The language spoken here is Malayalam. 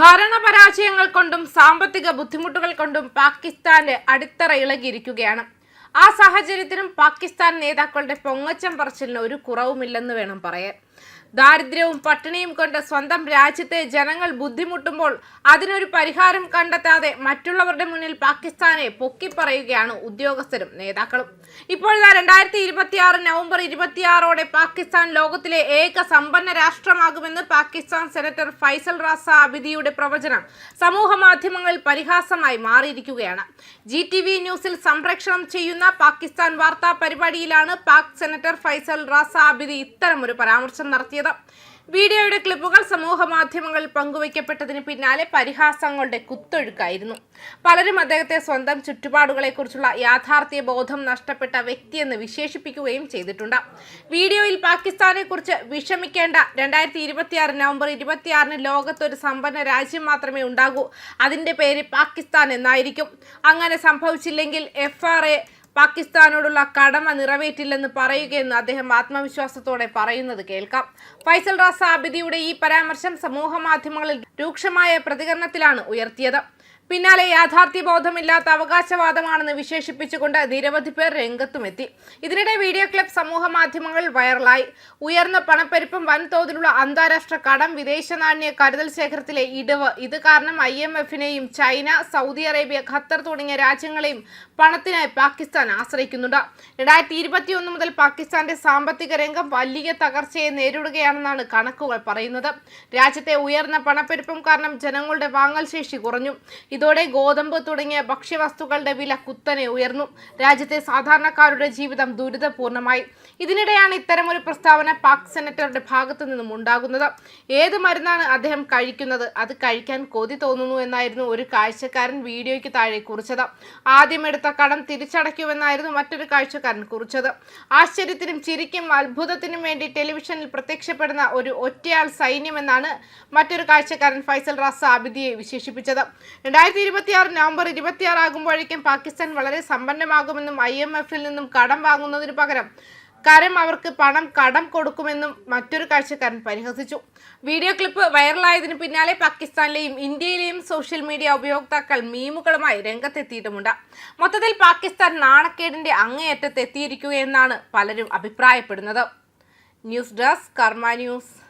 ഭരണപരാജയങ്ങൾ കൊണ്ടും സാമ്പത്തിക ബുദ്ധിമുട്ടുകൾ കൊണ്ടും പാകിസ്ഥാന്റെ അടിത്തറ ഇളകിയിരിക്കുകയാണ്. ആ സാഹചര്യത്തിലും പാകിസ്ഥാൻ നേതാക്കളുടെ പൊങ്ങച്ചം പറച്ചിലിന് ഒരു കുറവുമില്ലെന്ന് വേണം പറയാൻ. ദാരിദ്ര്യവും പട്ടിണിയും കൊണ്ട് സ്വന്തം രാജ്യത്തെ ജനങ്ങൾ ബുദ്ധിമുട്ടുമ്പോൾ അതിനൊരു പരിഹാരം കണ്ടെത്താതെ മറ്റുള്ളവരുടെ മുന്നിൽ പാകിസ്ഥാനെ പൊക്കിപ്പറയുകയാണ് ഉദ്യോഗസ്ഥരും നേതാക്കളും. ഇപ്പോൾ രണ്ടായിരത്തി ഇരുപത്തിയാറ് നവംബർ ഇരുപത്തിയാറോടെ പാകിസ്ഥാൻ ലോകത്തിലെ ഏക സമ്പന്ന രാഷ്ട്രമാകുമെന്ന് പാകിസ്ഥാൻ സെനറ്റർ ഫൈസൽ റാസ അബിദിയുടെ പ്രവചനം സമൂഹ മാധ്യമങ്ങളിൽ പരിഹാസമായി മാറിയിരിക്കുകയാണ്. ജി ടി വി ന്യൂസിൽ സംപ്രേക്ഷണം ചെയ്യുന്ന പാകിസ്ഥാൻ വാർത്താ പരിപാടിയിലാണ് പാക് സെനറ്റർ ഫൈസൽ റാസ അബിദി ഇത്തരമൊരു പരാമർശം നടത്തിയത്. വീഡിയോയുടെ ക്ലിപ്പുകൾ സമൂഹ മാധ്യമങ്ങളിൽ പങ്കുവയ്ക്കപ്പെട്ടതിന് പിന്നാലെ പരിഹാസങ്ങളുടെ കുത്തൊഴുക്കായിരുന്നു. പലരും അദ്ദേഹത്തെ സ്വന്തം ചുറ്റുപാടുകളെക്കുറിച്ചുള്ള യാഥാർത്ഥ്യ ബോധം നഷ്ടപ്പെട്ട വ്യക്തിയെന്ന് വിശേഷിപ്പിക്കുകയും ചെയ്തിട്ടുണ്ട്. വീഡിയോയിൽ പാകിസ്ഥാനെക്കുറിച്ച് വിഷമിക്കേണ്ട രണ്ടായിരത്തി ഇരുപത്തിയാറ് നവംബർ ഇരുപത്തിയാറിന് ലോകത്തൊരു സമ്പന്ന രാജ്യം മാത്രമേ ഉണ്ടാകൂ. അതിന്റെ പേര് പാകിസ്ഥാൻ എന്നായിരിക്കും. അങ്ങനെ സംഭവിച്ചില്ലെങ്കിൽ എഫ് ആർ എ പാകിസ്ഥാനോടുള്ള കടമ നിറവേറ്റില്ലെന്ന് പറയുകയെന്ന് അദ്ദേഹം ആത്മവിശ്വാസത്തോടെ പറയുന്നത് കേൾക്കാം. ഫൈസൽ റാസ ഈ പരാമർശം സമൂഹ മാധ്യമങ്ങളിൽ രൂക്ഷമായ പ്രതികരണത്തിലാണ് ഉയർത്തിയത്. പിന്നാലെ യാഥാർത്ഥ്യ ബോധമില്ലാത്ത അവകാശവാദമാണെന്ന് വിശേഷിപ്പിച്ചുകൊണ്ട് നിരവധി പേർ രംഗത്തുമെത്തി. ഇതിനിടെ വീഡിയോ ക്ലിപ്പ് സമൂഹ മാധ്യമങ്ങളിൽ വൈറലായി. ഉയർന്ന പണപ്പെരുപ്പം വൻതോതിലുള്ള അന്താരാഷ്ട്ര കടം വിദേശ നാണ്യ കരുതൽ ശേഖരത്തിലെ ഇടിവ് ഇത് കാരണം ഐ എം എഫിനെയും ചൈന സൗദി അറേബ്യ ഖത്തർ തുടങ്ങിയ രാജ്യങ്ങളെയും പണത്തിനായി പാകിസ്ഥാൻ ആശ്രയിക്കുന്നുണ്ട്. രണ്ടായിരത്തി ഇരുപത്തിയൊന്ന് മുതൽ പാകിസ്ഥാന്റെ സാമ്പത്തിക രംഗം വലിയ തകർച്ചയെ നേരിടുകയാണെന്നാണ് കണക്കുകൾ പറയുന്നത്. രാജ്യത്തെ ഉയർന്ന പണപ്പെരുപ്പം കാരണം ജനങ്ങളുടെ വാങ്ങൽ ശേഷി കുറഞ്ഞു. ഇതോടെ ഗോതമ്പ് തുടങ്ങിയ ഭക്ഷ്യവസ്തുക്കളുടെ വില കുത്തനെ ഉയർന്നു. രാജ്യത്തെ സാധാരണക്കാരുടെ ജീവിതം ദുരിതപൂർണമായി. ഇതിനിടെയാണ് ഇത്തരമൊരു പ്രസ്താവന പാക് സെനറ്ററുടെ ഭാഗത്തു നിന്നും ഉണ്ടാകുന്നത്. ഏത് മരുന്നാണ് അദ്ദേഹം കഴിക്കുന്നത്? അത് കഴിക്കാൻ കൊതി തോന്നുന്നു എന്നായിരുന്നു ഒരു കാഴ്ചക്കാരൻ വീഡിയോയ്ക്ക് താഴെ കുറിച്ചത്. ആദ്യം എടുത്ത കടം തിരിച്ചടയ്ക്കുമെന്നായിരുന്നു മറ്റൊരു കാഴ്ചക്കാരൻ കുറിച്ചത്. ആശ്ചര്യത്തിനും ചിരിക്കും അത്ഭുതത്തിനും വേണ്ടി ടെലിവിഷനിൽ പ്രത്യക്ഷപ്പെടുന്ന ഒരു ഒറ്റയാൾ സൈന്യമെന്നാണ് മറ്റൊരു കാഴ്ചക്കാരൻ ഫൈസൽ റാസ അബിദിയെ വിശേഷിപ്പിച്ചത്. രണ്ടായിരത്തി ഇരുപത്തിയാറ് നവംബർ ഇരുപത്തിയാറ് ആകുമ്പോഴേക്കും പാകിസ്ഥാൻ വളരെ സമ്പന്നമാകുമെന്നും ഐ എം എഫിൽ നിന്നും കടം വാങ്ങുന്നതിന് പകരം കരം അവർക്ക് പണം കടം കൊടുക്കുമെന്നും മറ്റൊരു കാഴ്ചക്കാരൻ പരിഹസിച്ചു. വീഡിയോ ക്ലിപ്പ് വൈറലായതിനു പിന്നാലെ പാകിസ്ഥാനിലെയും ഇന്ത്യയിലെയും സോഷ്യൽ മീഡിയ ഉപയോക്താക്കൾ മീമുകളുമായി രംഗത്തെത്തിയിട്ടുമുണ്ട്. മൊത്തത്തിൽ പാകിസ്ഥാൻ നാണക്കേടിന്റെ അങ്ങേയറ്റത്തെത്തിയിരിക്കുകയെന്നാണ് പലരും അഭിപ്രായപ്പെടുന്നത്. News desk Karma news.